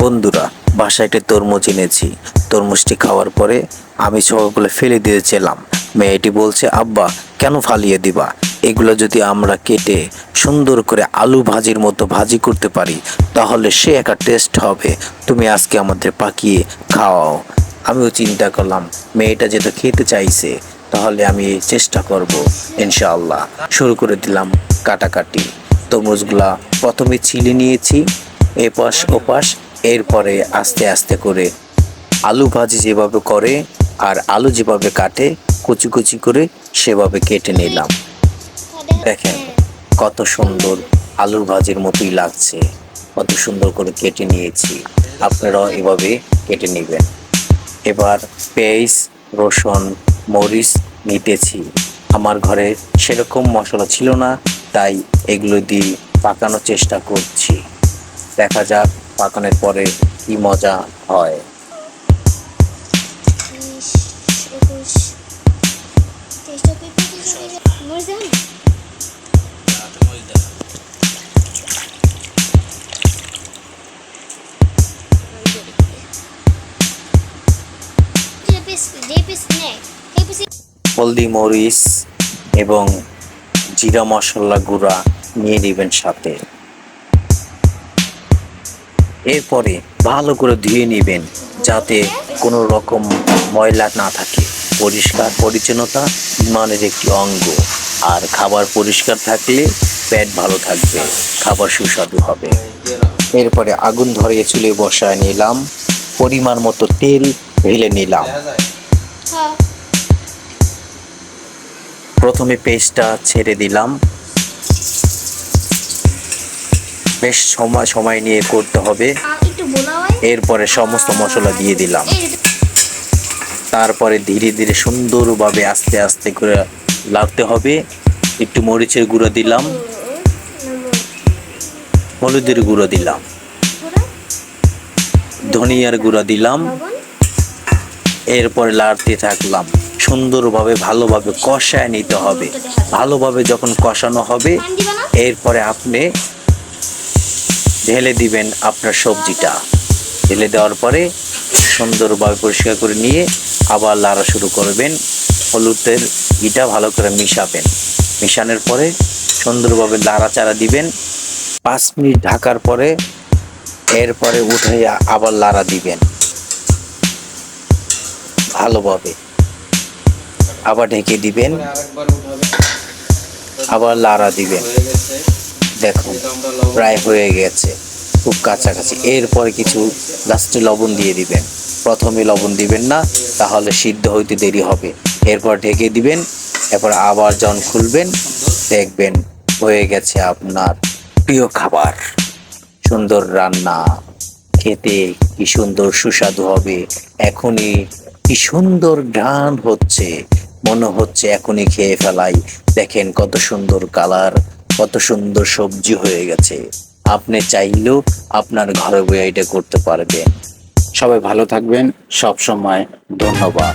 বন্ধুরা, বাসায় একটা তরমুজ এনেছি। তরমুজটি খাওয়ার পরে আমি সবগুলো ফেলে দিয়েছিলাম। মেয়েটি বলছে, আব্বা, কেন ফালিয়ে দিবা? এগুলো যদি আমরা কেটে সুন্দর করে আলু ভাজির মতো ভাজি করতে পারি, তাহলে সে একটা টেস্ট হবে। তুমি আজকে আমাদের পাকিয়ে খাওয়াও। আমিও চিন্তা করলাম, মেয়েটা যেটা খেতে চাইছে, তাহলে আমি চেষ্টা করব, ইনশাআল্লাহ। শুরু করে দিলাম কাটাকাটি। তরমুজগুলা প্রথমে ছিলে নিয়েছি, এপাশ ওপাশ এরপরে আস্তে আস্তে করে আলু ভাজি যেভাবে করে আর আলু যেভাবে কাটে, কুচি কুচি করে সেভাবে কেটে নিলাম। দেখেন কত সুন্দর আলুর ভাজির মতোই লাগছে, কত সুন্দর করে কেটে নিয়েছি। আপনারাও এভাবে কেটে নেবেন। এবার পেঁয়াজ, রসুন, মরিচ নিতেছি। আমার ঘরে সেরকম মশলা ছিল না, তাই এগুলো দিয়ে পাকানোর চেষ্টা করছি। দেখা যাক পাকানোর পরে কি মজা হয়? হলদি মরিচ এবং জিরা মশলা গুঁড়া নিয়ে নেবেন সাথে। এরপরে ভালো করে ধুয়ে নেবেন যাতে কোনো রকম ময়লা না থাকে। পরিষ্কার পরিচ্ছন্নতা ইমানের একটি অঙ্গ। আর খাবার পরিষ্কার থাকলে পেট ভালো থাকবে খাবার সুস্বাদু হবে। এরপরে আগুন ধরিয়ে চুলে বসায় নিলাম। পরিমাণ মতো তেল ঢেলে নিলাম। হ্যাঁ। প্রথমে পেস্টটা ছেড়ে দিলাম। বেশ সময় সময় নিয়ে করতে হবে। এরপরে সমস্ত মশলা দিয়ে দিলাম। তারপরে ধীরে ধীরে সুন্দরভাবে আস্তে আস্তে করে লাগতে হবে। একটু মরিচের গুঁড়ো দিলাম। হলুদের গুঁড়ো দিলাম। ধনিয়ার গুঁড়ো দিলাম। এরপরে লাড়তে থাকলাম। সুন্দরভাবে ভালোভাবে কষায় নিতে হবে। ভালোভাবে যখন কষানো হবে এরপরে আপনি ঢেলে দিবেন আপনার সবজিটা। ঢেলে দেওয়ার পরে সুন্দরভাবে পরিষ্কার করে নিয়ে আবার লাড়া শুরু করবেন। হলুদের ইটা ভালো করে মিশাবেন। মিশানোর পরে সুন্দরভাবে লাড়াচাড়া দিবেন। পাঁচ মিনিট ঢাকার পরে এরপরে উঠে আবার লাড়া দিবেন। ভালোভাবে। আবার ঢেকে দিবেন। আবার লাড়া দিবেন। দেখুন, প্রায় হয়ে গেছে, খুব কাছাকাছি। এরপরে কিছু লাস্টে লবণ দিয়ে দিবেন। প্রথমে লবণ দিবেন না, তাহলে সিদ্ধ হইতে দেরি হবে। এরপর ঢেকে দিবেন, এরপর আবার যখন খুলবেন, দেখবেন হয়ে গেছে আপনার প্রিয় খাবার। সুন্দর রান্না। খেতে কি সুন্দর সুস্বাদু হবে। এখনই কি সুন্দর গান হচ্ছে। মনে হচ্ছে এখনই খেয়ে ফেলাই। দেখেন কত সুন্দর কালার কত সুন্দর সবজি হয়ে গেছে। আপনি চাইলেও আপনার ঘরে বয়ে এটা করতে পারবেন। সবাই ভালো থাকবেন। সব সময় ধন্যবাদ।